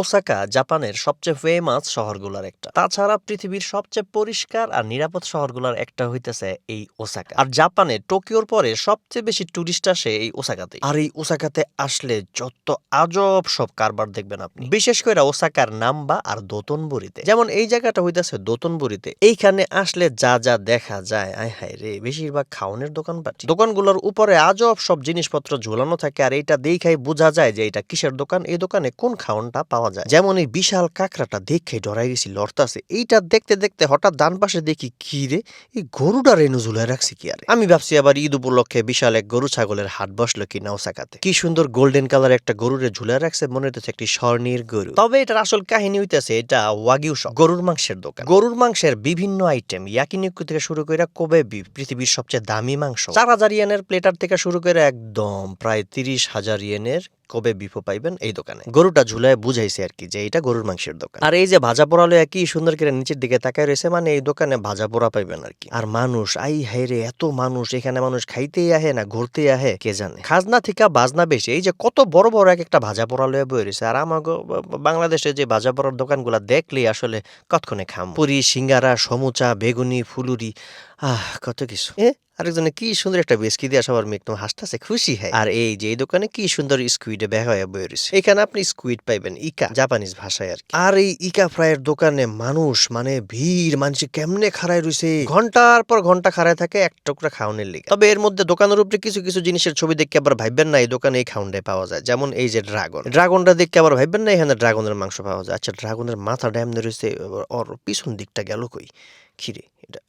Osaka, জাপানের সবচেয়ে famous শহরগুলোর একটা। তাছাড়া পৃথিবীর সবচেয়ে পরিষ্কার আর নিরাপদ শহরগুলোর একটা হইতেছে এই ওসাকা। আর জাপানে টোকিওর পরে সবচেয়ে বেশি টুরিস্ট আসে এই ওসাকাতে আর এই ওসাকাতে আসলে যত আজব সব কারবার দেখবেন আপনি। বিশেষ করে ওসাকার নাম্বা আর দোতনবুরিতে। যেমন এই জায়গাটা হইতেছে দোতনবুরিতে। এইখানে আসলে যা যা দেখা যায়, আয় হায় রে, বেশিরভাগ খাওয়ানোর দোকানপাট দোকানগুলোর উপরে আজব সব জিনিসপত্র ঝুলানো থাকে। আর এইটা দেখাই বোঝা যায় যে এটা কিসের দোকান, এই দোকানে কোন খাওয়ানটা পাওয়া যায়। যেমন এই বিশাল কাঁকড়াটা দেখে ডরাই গেছি, লড়তাছে। এইটা দেখতে দেখতে হঠাৎ ডান পাশে দেখি, কি রে? এই গরুটা রেনু ঝুলাই রাখছে কি আরে? আমি ভাবছি আবার ঈদ উপলক্ষে বিশাল এক গরু ছাগলের হাট বসল কি নাওসাকাতে কি সুন্দর গোল্ডেন কালার একটা গরুরে ঝুলাই রাখছে, মনে হচ্ছে একটি স্বর্ণের গরু। তবে এটার আসল কাহিনী হইতেছে, এটা ওয়াগিউ গরুর মাংসের দোকান। গরুর মাংসের বিভিন্ন আইটেম ইয়াকিনিকু থেকে শুরু করে কোবে বিফ পৃথিবীর সবচেয়ে দামি মাংস। চার হাজার ইয়েনের প্লেটার থেকে শুরু করে একদম প্রায় তিরিশ হাজার ইয়েনের কবে বিফো পাইবেন এই দোকানে। গরুটা ঝুলায় বুঝাইছে আর কি যে এটা গরুর মাংসের দোকান। আর এই যে ভাজা পোড়ালো একই সুন্দর করে নিচের দিকে তাকায় রয়েছে মানে এই দোকানে ভাজা পোড়া পাইবেন আর কি। আর মানুষ, আই হাইরে এত মানুষ, এখানে মানুষ খাইতেই আহে না ঘুরতে আহে, কে জানে। খাজনা থেকে বাজনা বেশি, এই যে কত বড় বড় এক একটা ভাজা পোড়া লয়ে বই রয়েছে। আর আমার বাংলাদেশে যে ভাজা পোড়ার দোকানগুলা দেখলেই আসলে কতক্ষণে খাম। পুরি, সিঙ্গারা, সমুচা, বেগুনি, ফুলুরি আহ কত কিছু। এ আরেকজনে কি সুন্দর একটা বেসকি দিয়ে সবার মেয়ে একদম হাসতেছে খুশি হয়। আর এই যে এই দোকানে কি সুন্দর স্কুইডে বের হয়ে বয়ে রয়েছে। এখানে আপনি স্কুইড পাইবেন ইকা জাপানিজ ভাষায় আর আর এই ইকা ফ্রাইয়ের দোকানে মানুষ মানে ভিড় মানুষ কেমনে খাড়ায় রয়েছে। ঘণ্টার পর ঘণ্টা খাড়ায় থাকে এক টুকরা খাওয়ানোর লিগে। তবে এর মধ্যে দোকানের উপরে কিছু কিছু জিনিসের ছবি দেখে আবার ভাববেন না এই দোকানে এই খাউন্ডে পাওয়া যায়। যেমন এই যে ড্রাগন ড্রাগনটা দেখে আবার ভাববেন না এখানে ড্রাগনের মাংস পাওয়া যায়। আচ্ছা ড্রাগনের মাথা ড্যাম রয়েছে ওর পিছন দিকটা গেল কই? খিরে এটা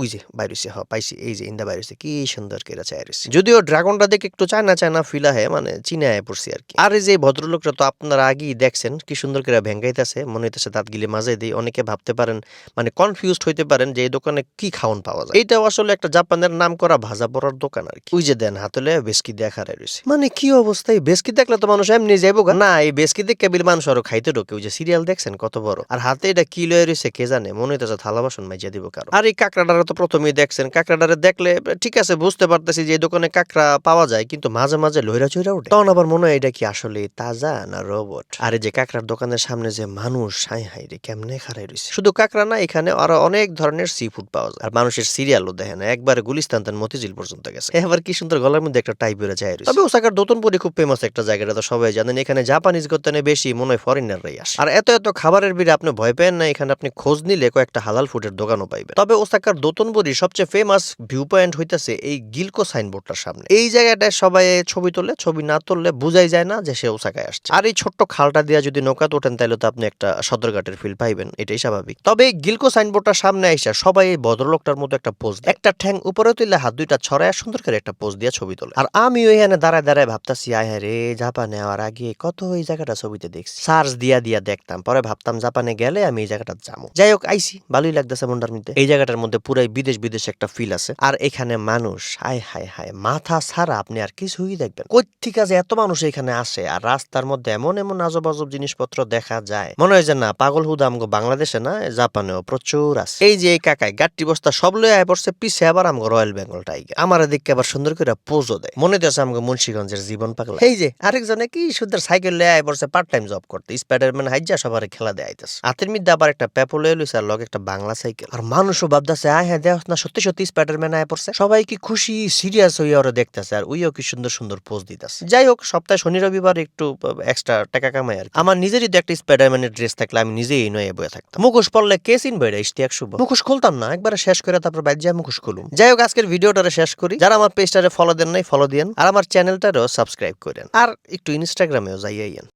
ওই যে বাইরেছে হ পাইছি, এই যে ইন্দা বাইরেছে কি সুন্দর করে রয়েছে যদিও ড্রাগনটা দেখে একটু চায়না চায়না ফিলা হয় মানে চিনে আয় পড়ছি আর কি। আর এই যে ভদ্রলোকটা তো আপনারা আগেই দেখছেন, কি সুন্দর করে ভেঙ্গাইতেছে, মনে হইতেছে দাঁত গিলে মাঝে দিই। অনেকে ভাবতে পারেন মানে কনফিউজড হইতে পারেন যে এই দোকানে কি খাওয়ান পাওয়া যায়। এইটাও আসলে একটা জাপানের নাম করা ভাজা পড়ার দোকান আর কি। ওই যে দেন হাতলে বেসকি দেখা রয়েছে। মানে কি অবস্থায় বেসকি দেখলে তো মানুষ এমনি যাইবো। না, এই বেসকি দেখে বিল মানুষ আরও খাইতে ঢোকে। ওই যে সিরিয়াল দেখছেন, কত বড়। আর হাতে এটা কি লয়ে রয়েছে, কে জানে? মনে হইতেছে থালা বাসন মাইজা দিব কারও। আর এই কাঁকড়াটারে তো প্রথমেই দেখছেন। কাঁকড়াডারে দেখলে ঠিক আছে বুঝতে পারতেছি যে এই দোকানে কাঁকড়া পাওয়া যায় কিন্তু মাঝে মাঝে লইরা চইরা ওঠে। তখন আবার মনে হয় এটা কি আসলে তাজা না রোবট? আর এই যে কাঁকড়ার দোকানের সামনে যে মানুষ হাই হাই রে কেমনে খারাই রয়েছে শুধু কাঁকড়া না এখানে আরও অনেক ধরনের সি ফুড পাওয়া যায়। আর মানুষের সিরিয়ালও দেখেন একবারে গুলিস্তান তান মতিঝিল পর্যন্ত গেছে। এবার কি সুন্দর গলার মধ্যে একটা টাইপ বেড়ে যায় তবে ওসাকার দোতনপুরি খুব ফেমাস একটা জায়গাটা তো সবাই জানেন এখানে জাপানিজ গতানে বেশি মনে হয় ফরেনাররাই আসে। আর এত এত খাবারের বিড়ে আপনি ভয় পেন না এখানে আপনি খোঁজ নিলে কয়েকটা হালাল ফুডের দোকানও পাইবেন তবে ওসাকার দোতনবুরি সবচেয়ে ফেমাস ভিউ পয়েন্ট হইতেছে এই গিলকো সাইনবোর্ডটার সামনে। এই জায়গাটায় সবাই ছবি তোলে, ছবি না তুললে বোঝাই যায় না যে সে ওসাকায় আসছে। আর এই ছোট্ট খালটা দিয়া যদি নৌকাতে ওঠেন তাহলে তো আপনি একটা সদরঘাটের ফিল পাইবেন, এটাই স্বাভাবিক। তবে এই গিলকো সাইনবোর্ডটার সামনে আইসা সবাই এই ভদ্রলোকটার মতো একটা পোজ একটা ঠ্যাং উপরে তুললে হাত দুইটা ছড়ায় সুন্দর করে একটা পোজ দিয়ে ছবি তোলে। আর আমি ওইখানে দাঁড়ায় দাঁড়ায় ভাবতাছি, আয় হ্যাঁ রে, জাপানে নেওয়ার আগে কত এই জায়গাটা ছবিতে দেখছি? সার্চ দিয়া দিয়া দেখতাম, পরে ভাবতাম, জাপানে গেলে আমি এই জায়গাটা যাব যাই হোক, আইসি, ভালোই লাগতেছে মনটার মধ্যে এই জায়গাটার মধ্যে পুরাই বিদেশ বিদেশ একটা ফিল আছে। আর এখানে মানুষ, হায় হায় হায়, মাথা ছাড়া আপনি আর কিছুই দেখবেন ঠিক আছে এত মানুষ এখানে আসে আর রাস্তার মধ্যে এমন এমন আজব আজব জিনিসপত্র দেখা যায়। মনে হয় যে না, পাগল হুদা আমগো বাংলাদেশে না জাপানেও প্রচুর আছে। এই যে এই কাকাই গাট্টি বস্তা সব লয়ে আয় পড়ছে, পিছে আবার আমগো রয়্যাল বেঙ্গল টাইগার। আমার দিকে আবার সুন্দর করে পোজও দেয়। মনে হচ্ছে আমগো মুন্সিগঞ্জের জীবন পাগলা। এই যে আরেকজনে কি সুন্দর সাইকেল লয়ে আয় পড়ছে পার্ট টাইম জব করতে। স্পাইডারম্যান হাইজা সবার খেলা দেয় আইতাছে। হাতের মধ্যে আবার একটা পেপো লয়ে লইছে আর লগে একটা বাংলা সাইকেল। আর মানুষও ভাবতেছে, আয় হ্যাঁ দেখ না, সত্যি সত্যি স্পাইডারম্যান আয় পড়ছে। সবাই কি খুশি সিরিয়াস হইয়া ওরা দেখতেছে আর উইও কি সুন্দর সুন্দর পোজ দিতেছে। যাই হোক, সপ্তাহে শনি, রবিবার একটু এক্সট্রা টাকা কামাই আর আমার নিজেরই তো একটা স্পাইডারম্যানের ড্রেস থাকলে আমি নিজেই নয়ে বয়ে থাকতাম। মুখোশ পড়লে কে চিনবে এটা ইশতিয়াক শুভ? মুখোশ খুলতাম না, একবারে শেষ করে তারপর বাইর যায় মুখোশ খুলুম। যাই হোক, আজকের ভিডিওটারে শেষ করি। যারা আমার পেজটারে ফলো দেন নাই ফলো দিয়েন। আর আমার চ্যানেলটারও সাবস্ক্রাইব করেন। আর একটু ইনস্টাগ্রামেও যাইয়াইয়েন।